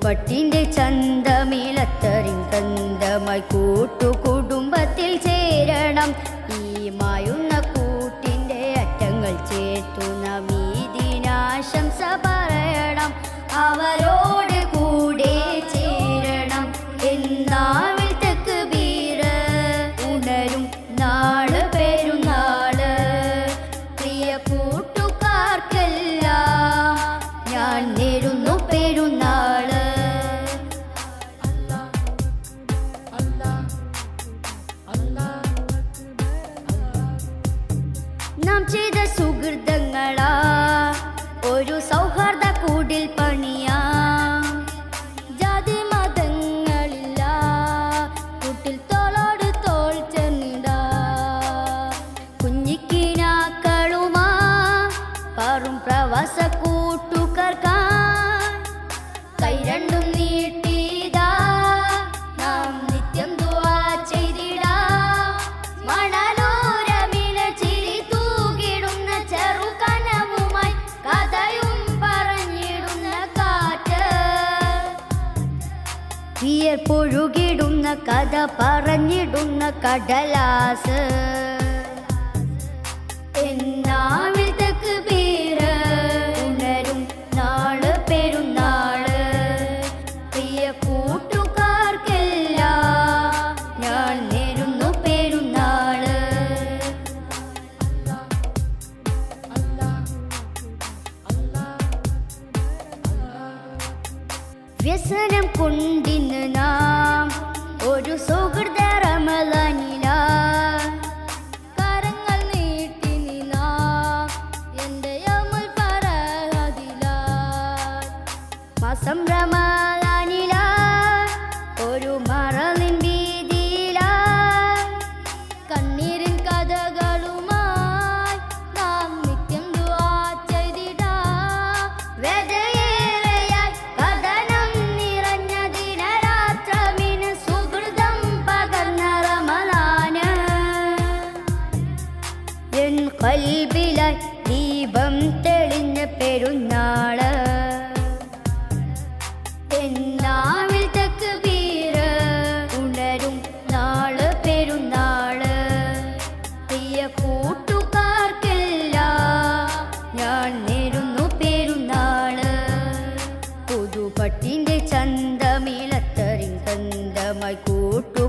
പുതുപട്ടിന്റെ ചന്തമേലത്തറിൻ കന്തമായി കൂട്ടു കുടുംബത്തിൽ ചേരണം. ഈ മായുന്ന കൂട്ടിന്റെ അറ്റങ്ങൾ ചേർത്തു നമീദിനാശംസ പറയണം. അവരോട് കൂടെ ചേരണം. എന്നാവിൽ ചെയ്ത സുഹൃതങ്ങളാ ഒരു സൗഹാർദ്ദ കൂടിൽ പണിയാ. ജാതി മതങ്ങളില്ല. കൂട്ടിൽ തോളോട് തോൾ ചെന്നിടാ. കുഞ്ഞിക്കിനാക്കളുമാ. പാറും പ്രവാസ വിയർപ്പൊഴുകിടുന്ന കഥ പറഞ്ഞിടുന്ന കടലാസ്. എന്നാവിൽ വ്യസനം കൊണ്ടിന്ന് നാം ഒരു സുഹൃത റമലാനില കരങ്ങൾ നീട്ടി എൻ കൽബിലായി ദീപം തെളിഞ്ഞ പെരുന്നാൾ. എന്നാവിൽ തക്ക് വീര് ഉണരും നാൾ പെരുന്നാൾ. പ്രിയ കൂട്ടുകാർക്കെല്ലാം ഞാൻ നേരുന്നു പെരുന്നാൾ. പുതുപട്ടിന്റെ ചന്തമേലത്തറിൻ കന്തമായി കൂട്ടു